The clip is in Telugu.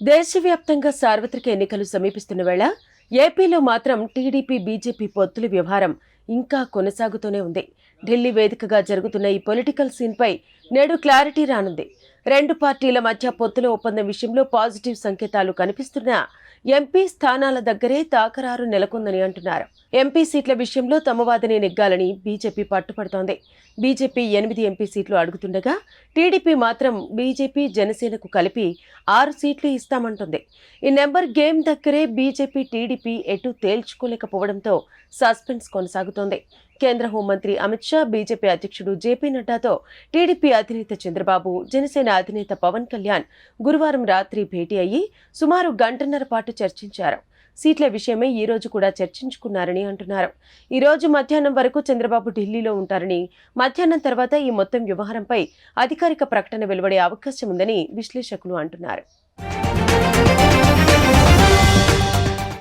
దేశవ్యాప్తంగా సార్వత్రిక ఎన్నికలు సమీపిస్తున్న వేళ ఏపీలో మాత్రం టీడీపీ బీజేపీ పొత్తుల వ్యవహారం ఇంకా కొనసాగుతూనే ఉంది. ఢిల్లీ వేదికగా జరుగుతున్న ఈ పొలిటికల్ సీన్పై నేడు క్లారిటీ రానుంది. రెండు పార్టీల మధ్య పొత్తుల ఒప్పందం విషయంలో పాజిటివ్ సంకేతాలు కనిపిస్తున్నా ఎంపీ స్థానాల దగ్గరే తాకరారు నెలకొందని అంటున్నారు. ఎంపీ సీట్ల విషయంలో తమవాదనే నెగ్గాలని బీజేపీ పట్టుపడుతోంది. బీజేపీ ఎనిమిది ఎంపీ సీట్లు అడుగుతుండగా టీడీపీ మాత్రం బీజేపీ జనసేనకు కలిపి ఆరు సీట్లు ఇస్తామంటుంది. ఈ నెంబర్ గేమ్ దగ్గరే బీజేపీ టీడీపీ ఎటు తేల్చుకోలేకపోవడంతో సస్పెన్స్ కొనసాగుతోంది. కేంద్ర హోంమంత్రి అమిత్ షా బీజేపీ అధ్యక్షుడు జేపీ నడ్డాతో టీడీపీ అధినేత చంద్రబాబు జనసేన జనసేన అధినేత పవన్ కళ్యాణ్ గురువారం రాత్రి భేటీ అయ్యి సుమారు గంటన్నర పాటు చర్చించారు. సీట్ల విషయమై ఈ రోజు కూడా చర్చించుకున్నారని అంటున్నారు. ఈ రోజు మధ్యాహ్నం వరకు చంద్రబాబు ఢిల్లీలో ఉంటారని మధ్యాహ్నం తర్వాత ఈ మొత్తం వ్యవహారంపై అధికారిక ప్రకటన వెలువడే అవకాశం ఉందని విశ్లేషకులు అంటున్నారు.